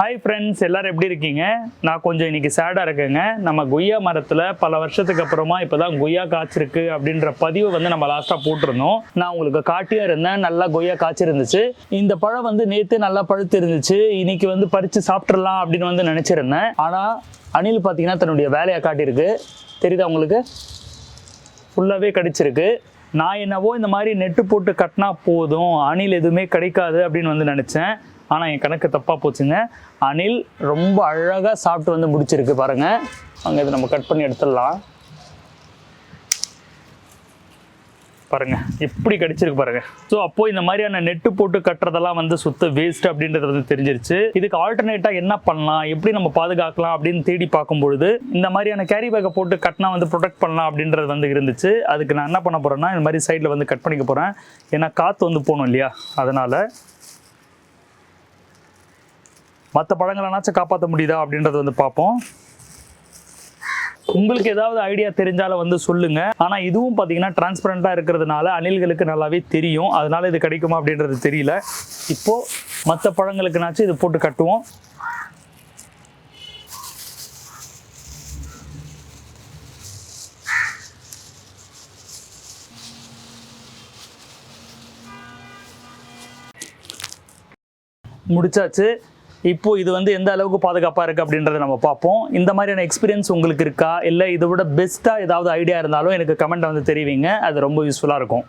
Hi friends எல்லாரும் எப்படி இருக்கீங்க? நான் கொஞ்சம் இன்னைக்கு சேடாக இருக்கேங்க. நம்ம கொய்யா மரத்தில் பல வருஷத்துக்கு அப்புறமா இப்போ தான் கொய்யா காய்ச்சிருக்கு அப்படின்ற பதிவு வந்து நம்ம லாஸ்ட்டாக போட்டிருந்தோம். நான் உங்களுக்கு காட்டியாக இருந்தேன். நல்லா கொய்யா காய்ச்சிருந்துச்சு. இந்த பழம் வந்து நேற்று நல்லா பழுத்து இருந்துச்சு இன்னைக்கு வந்து பறித்து சாப்பிட்றலாம் அப்படின்னு வந்து நினச்சிருந்தேன். ஆனால் அணில் பார்த்தீங்கன்னா தன்னுடைய வேலையை காட்டியிருக்கு. தெரியுதா உங்களுக்கு? ஃபுல்லாகவே கடிச்சிருக்கு. நான் என்னவோ இந்த மாதிரி நெட்டு போட்டு கட்டினா போதும். அணில் எதுவுமே கிடைக்காது அப்படின்னு வந்து நினச்சேன். ஆனால் என் கணக்கு தப்பாக போச்சுங்க. அணில் ரொம்ப அழகாக சாப்பிட்டு வந்து முடிச்சிருக்கு பாருங்கள் அங்கே இதை நம்ம கட் பண்ணி எடுத்துடலாம். பாருங்க எப்படி கடிச்சிருக்கு பாருங்க. ஸோ அப்போ இந்த மாதிரியான நெட்டு போட்டு கட்டுறதெல்லாம் வந்து சுத்த வேஸ்ட் அப்படின்றது வந்து தெரிஞ்சிருச்சு. இதுக்கு ஆல்டர்னேட்டா என்ன பண்ணலாம்? எப்படி நம்ம பாதுகாக்கலாம் அப்படின்னு தேடி பார்க்கும் பொழுது இந்த மாதிரியான கேரி பேக்கை போட்டு கட்டினா வந்து ப்ரொடெக்ட் பண்ணலாம் அப்படின்றது வந்து இருந்துச்சு. அதுக்கு நான் என்ன பண்ண போறேன்னா இந்த மாதிரி சைடில் வந்து கட் பண்ணிக்க போறேன். ஏன்னா காற்று வந்து போகணும் இல்லையா? அதனால மற்ற பழங்களனாச்சும் காப்பாற்ற முடியுதா அப்படின்றத வந்து பார்ப்போம். உங்களுக்கு ஏதாவது ஐடியா தெரிஞ்சாலும் வந்து சொல்லுங்க. ஆனா இதுவும் பாத்தீங்கன்னா டிரான்ஸ்பரண்டா இருக்கிறதுனால அணில்களுக்கு நல்லாவே தெரியும். அதனால இது கிடைக்குமா அப்படின்றது தெரியல. இப்போ மற்ற பழங்களுக்குனாச்சும் இது போட்டு கட்டுவோம். முடிச்சாச்சு. இப்போ இது வந்து எந்த அளவுக்கு பாதுகாப்பாக இருக்குது அப்படின்றத நம்ம பார்ப்போம். இந்த மாதிரியான எக்ஸ்பீரியன்ஸ் உங்களுக்கு இருக்கா? இல்லை இதை விட பெஸ்ட்டாக ஏதாவது ஐடியா இருந்தாலும் எனக்கு கமெண்ட் வந்து தெரிவிங்க. அது ரொம்ப யூஸ்ஃபுல்லாக இருக்கும்.